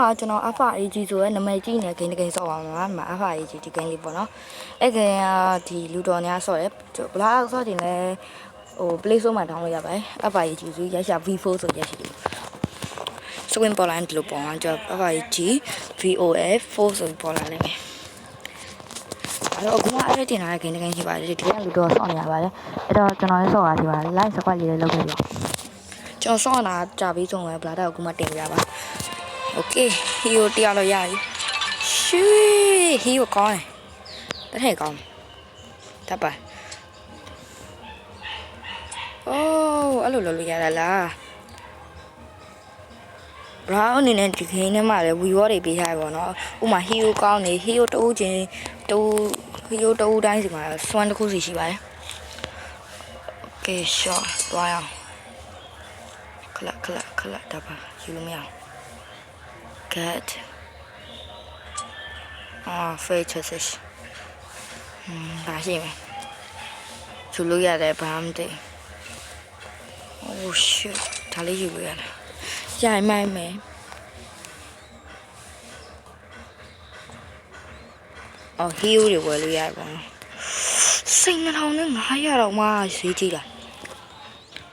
မှာကျွန်တော် Alpha AG ဆိုရဲနာမည်ကြီးနေဂိမ်းတစ်ဂိမ်းဆော့ပါမှာဒီမှာ Alpha AG ဒီဂိမ်းလေးပေါ့နော်အဲ့ဂိမ်းကဒီလူတော်များဆော့တယ်ဘလားဆော့တင်လဲဟို Play Store မှာ download ရပါတယ် Alpha AG ဆိုရရှာ V4 ဆိုရရှိတယ်စကွင်ပေါ်လိုင်းဒီလိုပေါ်မှာကျွန်တော် Alpha AG VOF 4ဆိုပေါ်လာလိမ့်မယ်အဲ့တော့အခုမှအဲ့ဒီတင်လာတဲ့ဂိမ်းတစ်ဂိမ်းရှိပါတယ်ဒီကလူတော်ဆော့နေရပါတယ်အဲ့တော့ကျွန်တော်လည်းဆော့ပါဒီပါ live squad လေးလည်းလုပ်ခဲ့ပြီကျွန်တော်ဆော့လာကြပြီးဆုံးပဲဘလာတော့အခုမှတင်ပြပါ โอเคဟီယိုတရားလို့ရပြီရှူဟီယိုကောင်းတယ်တထည့်ကောင်းတပ်ပါအိုးအဲ့လိုလုပ်လို့ရတာလားဘရာအနေနဲ့ဒီဂိမ်းထဲမှာလည်းဝီဝေါ်တွေပေးထားရပါတော့ဥမာဟီယိုကောင်းနေဟီယိုတူးချင်းတူးဟီယိုတူးတိုင်းစီမှာစွမ်းတစ်ခုစီရှိပါတယ်โอเค shot သွားရအောင်ခလခလခလတပ်ပါယူလို့မရအောင် Cat. Oh, features is. Hmm, bahim. Chulu ya deh, baham deh. Oh shoot, thali chulu ya. Jai mai mai. Oh, hiu đi quay lui ya bang. Sinh nó không nó ngã ra đâu mà, suy chi là.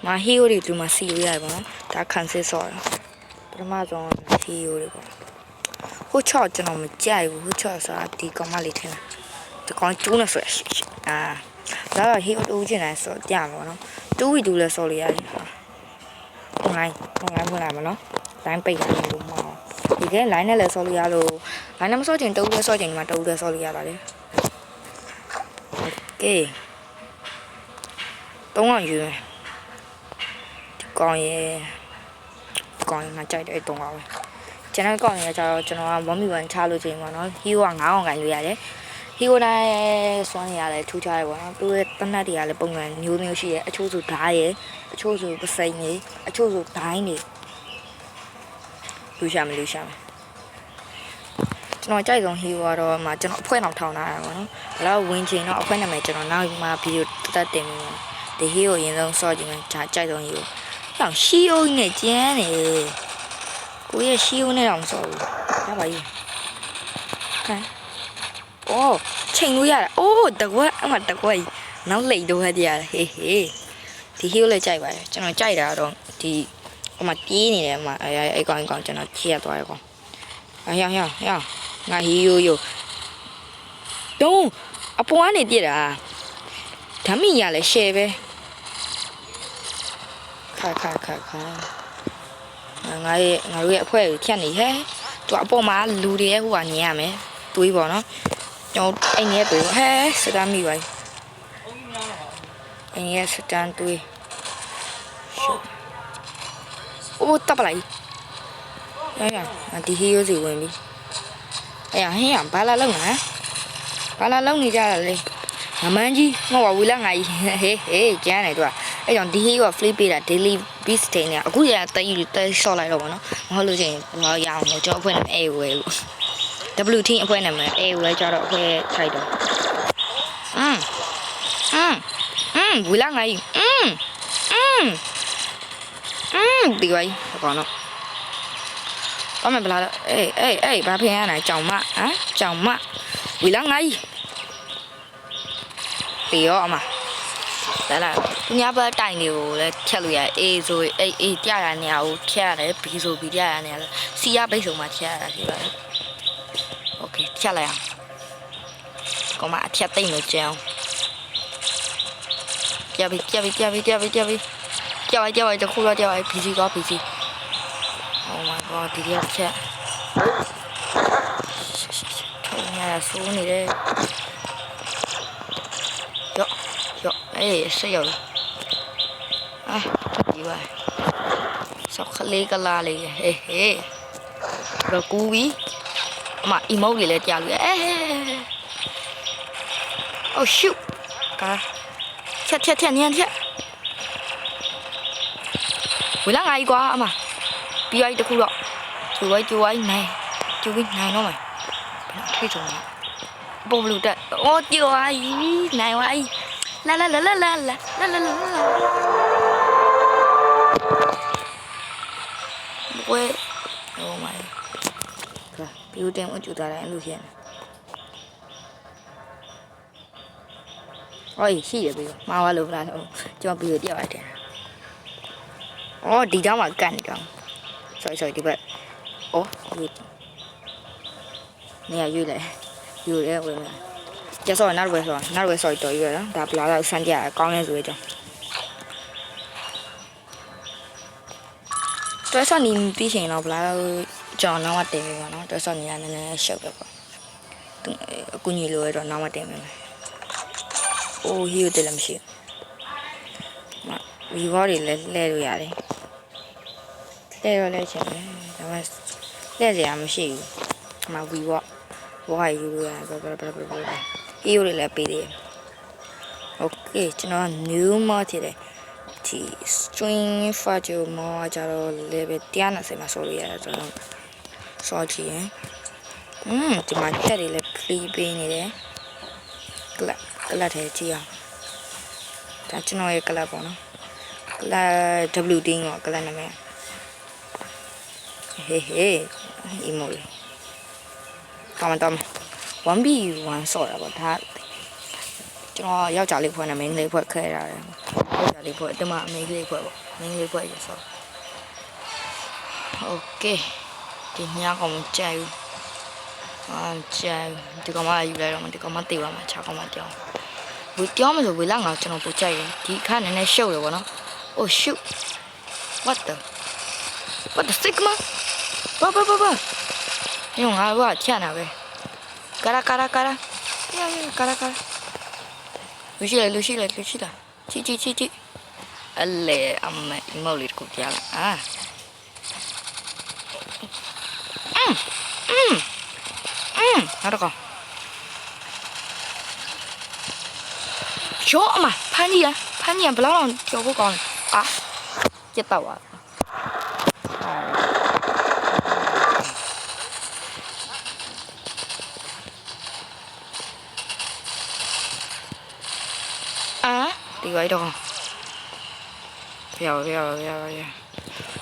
Mà hiu đi tụi mà siêu ya bang, đã khăn sẽ sỏi. Tụi mà rồi. ထေးရိုးတွေပေါ့ဟိုချော့ကျွန်တော်မကြိုက်ဘူးဟိုချော့ဆိုတာဒီကောင်မလေးထင်တာဒီကောင်ကျိုးနေဆိုရရှိအာဒါတော့ဟိုတူးချင်တယ်ဆိုကြမှာပေါ့နော်တူးဝီတူးလဲဆော်လေးရတယ်ဟိုလိုင်းဟိုလိုင်းဝင်လာမနော်လိုင်းပိတ်လာလို့မအောင်ဒီကဲ line နဲ့လဲဆော်လို့ရလို့ line နဲ့မဆော်ချင်တူးလဲဆော်ချင်ဒီမှာတူးလဲဆော်လို့ရတာလေ okay သုံးအောင်ယူမယ်ဒီကောင်ရဲ့ကောင်ရဲ့ငါကြိုက်တဲ့တုံးပါပဲ ကျွန်တော်ကောက်နေကြတော့ကျွန်တော်က1 million ချလို့ချိန်ပေါ့နော်ဟီးက9အောင်ကန်လို့ရတယ်ဟီးကိုတိုင်းစွမ်းနေရတယ်ထူးခြားတယ်ပေါ့နော်သူရဲ့တနတ်တွေကလည်းပုံစံမျိုးမျိုးရှိရဲ့အချို့ဆိုဓာတ်ရဲ့အချို့ဆိုပစိန်တွေအချို့ဆိုဒိုင်းတွေလူရှာမလူရှာမကျွန်တော်ကြိုက်ဆုံးဟီးကတော့မှကျွန်တော်အဖွဲနောက်ထောင်ထားတာပေါ့နော်ဒါတော့ဝင်ချိန်တော့အဖွဲနာမည်ကျွန်တော်နောက်မှဗီဒီယိုတက်တင်ပြီးဒီဟီးကိုအရင်ဆုံးစော့ကြည့်မယ်ဒါကြိုက်ဆုံးဟီးကိုဟောရှီယိုနဲ့ကျန်းနေ ကိုရဲ့ရှီယိုနဲ့တော့မစော်ဘူးရပါကြီးဟမ်အိုးချိန်လို့ရတယ်အိုးတကွက်အမတကွက်ကြီးနောက်လိတ်တော့ဟဲ့တရားဟေးဟေးဒီဟီယိုလည်းကြိုက်ပါတယ်ကျွန်တော်ကြိုက်တာတော့ဒီဟိုမှာပြေးနေတယ်အမအဲအဲကောင်ကောင်ကျွန်တော်ချီရသွားရကောင်အဟောင်ဟောင်ဟောင်ငါဟီယိုယိုတုံးအပွားနေပြစ်တာဓာမီရလဲ share ပဲခါခါခါခါ ငါရဲ့ငါတို့ရဲ့အဖွဲကိုဖြတ်နေဟဲ့သူအပေါ်မှာလူတွေရဲ့ဟိုကနေရမယ်တွေးပေါ့နော်ကျွန်တော်အိမ်ရဲ့တွေးဟဲ့စတမ်းမိပါအိမ်ရဲ့စတမ်းတွေးအိုးတပ်ပလိုက်ရရဒီဟီယိုစီဝင်ပြီအဲ့ဟင်းရဘာလာလုံးလဲဘာလာလုံးနေကြတာလေငမန်းကြီးငေါ့ဝဝီလာငါကြီးဟေးဟေးကျန်းနေသူက အဲ့ကြောင့်ဒီဟီက flip ပေးတာ daily beast တင်နေအခုရတက်ယူတက် short လိုက်တော့ဗောနော်မဟုတ်လို့ချင်းဘာရအောင်လို့ကျွန်တော်အဖွဲ့နာမည်အေဝဲလို့ W team အဖွဲ့နာမည်အေဝဲကြတော့အဖွဲ့ထိုက်တော့อืมอืมอืมဝီလာငါကြီးอืมอืมอืมဒီဝိုင်းဘောနော်အမေဘလာအေးအေးအေးဘာဖင်ရနိုင်ကြောင်မဟမ်ကြောင်မဝီလာငါကြီးတေရောအမ လာလာသူများဘက်တိုင်တွေကိုလည်းဖြတ်လို့ရတယ် A ဆို A A ပြရနေရကိုဖြတ်ရတယ် B ဆို B ပြရနေရ C ရဘိတ်ဆိုမှဖြတ်ရတာဖြစ်ပါတယ် Okay ဖြတ်လိုက်အောင်ကောင်မအဖြတ်သိမ့်လို့ကြံအောင်ပြပြီပြပြီပြပြီပြပြီပြပြီပြပါပြပါတခုတော့ပြပါ BC ကော BC Oh my god ဒီရက်ဖြတ်ထုံရဆူနေတယ် ရော့အေးဆက်ရောအာဒီပါဆောက်ခလေးကလာလေးဟေးဟေးရကူဘီအမ emote တွေလည်းကြာလို့အဲဟေး Oh shoot ကာချက်ချက်ချက်ညံချက်ဝလာငါကြီးကွာအမပြီးလိုက်တခုတော့ကျိုးဝိုင်းကျိုးဝိုင်းနိုင်ကျိုးပြီးနိုင်တော့မယ်ဘယ်ထိဆုံးလဲပုံဘလူတက်အော်ကျိုးဝိုင်းနိုင်ဝိုင်း လာလာလာလာလာလာလာလာလာဝဲ Oh my ကဲဘီယိုတင်ဝင်ကြည့်တာလည်းအဲ့လိုဖြစ်နေအော်ရှိရပြီမှားသွားလို့ဗလားကျွန်တော်ဘီယိုပြရတယ်อ๋อဒီကြောင်မှာကတ်နေ က်ဩဒီနေရရွေးလေယူရဲဝင်မယ်ကျဆောနောက်ဝဲဆောနောက်ဝဲဆောတော်ရွေးရနော်ဒါဘလာလာစမ်းကြရကောင်းနေဆိုရကြောင်းတွဲဆောနီပြီးရှင်တော့ဘလာကျွန်တော်နောက်မှတင်ပြီပေါ့နော်တွဲဆောနီကနည်းနည်းရှုပ်တယ်ပေါ့သူအကူကြီးလိုရတော့နောက်မှတင်မယ်အိုးဟီယိုတယ်လည်းမရှိဘူးမဗီဘောတွေလည်းလှည့်လို့ရတယ်လဲတော့လဲချင်တယ်ဒါပေမဲ့လဲစရာမရှိဘူးအမဝီဘောဘောကယူလို့ရတယ်ဘ hero တွေလည်းပေးသေးတယ်။ Okay ကျွန်တော်က new mod ထည့်တယ်။ဒီ string fudge mod ကကြတော့ level 190မှာဆော်လို့ရတယ်ကျွန်တော်ဆော်ကြည့်ရင်။อืมဒီမှာတက်တွေလည်း clean ပေးနေတယ်။ clap clap ထဲကြည့်အောင်။ဒါကျွန်တော်ရဲ့ clap ပေါ့နော်။ clap WD က clap နာမည်။ Hey hey emoji. Toma, toma. 1B1 ဆော့တာပေါ့ဒါကျွန်တော်ယောက်ျားလေးဖွဲ့နဲ့မိန်းကလေးဖွဲ့ခဲတာတယ်ယောက်ျားလေးဖွဲ့အတမမိန်းကလေးဖွဲ့ပေါ့မိန်းကလေးဖွဲ့ရဆော့โอเคဒီညကောင်ကြိုက်ဘူးအာကြိုက်ဒီကောင်မယူလိုက်တော့မဒီကောင်မတေးပါမှာခြောက်ကောင်မကြောင်းဝေပြောမှာဆိုဝေလာငါကျွန်တော်ပိုကြိုက်တယ်ဒီအခါနည်းနည်းရှုပ်တယ်ပေါ့နော် oh shoot what the what the sigma ဘာဘာဘာဘာညငါဘာချန်တာပဲ kara kara kara Ya, ya, kara kara Lucila, Lucila, Lucila. Ci, ci, ci, ci. Alle, amma, imma ulir kukiala. Ah. hmm hmm mm. Harga. Chỗ mà, pan gì à? Pan gì à? Belong, chỗ của con. À. đi vậy đồ. Rồi rồi rồi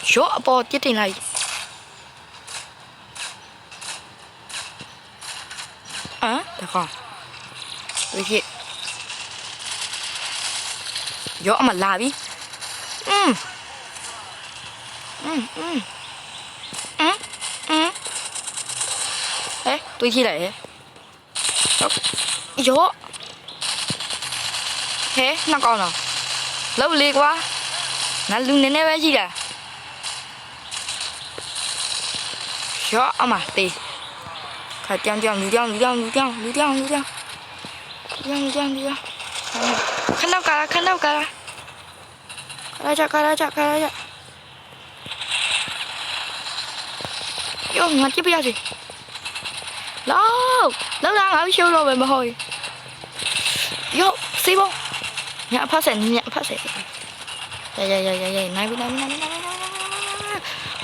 chó bo chết đi này. À được không? Vậy kia gió mà la đi ừ ừ ừ ừ ừ đấy tôi khi lại. Đó gió thế nó còn nào lâu liệt quá nó luôn đến đấy gì là gió mà tì khởi tiêm tiêm lưu tiêm lưu tiêm lưu tiêm lưu tiêm lưu tiêm lưu tiêm lưu tiêm lưu tiêm khăn đâu cả khăn đâu cả ra chợ ra chợ ra chợ vô ngặt chứ bây giờ gì lâu lâu đang ở siêu rồi mà hồi vô xí bông ခဏကာခဏကာကာလာကြကာလာကြကာလာကြယောငါကြည့်ပြရစီလောက်လောက်လာငါရှိုးတော့ပဲမဟုတ်ယောစီဘောညအဖက်ဆက်ညအဖက်ဆက်ရရရရရနိုင်ပြီနိုင်ပြီနိုင်ပြီနိုင်ပြီ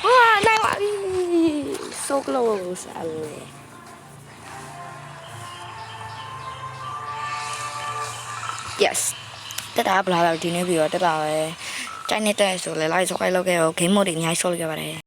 ဝါနိုင်ပါပြီ so close အလေ yes တက်တာဘလာလာဒီနေ့ပြီးတော့တက်တာပဲကြိုက်နေတဲ့ဆိုလဲလိုက်စောက်ခိုင်းလောက်ခဲ့တော့ game mode တွေအများကြီးဆော့လိုက်ခဲ့ပါတယ်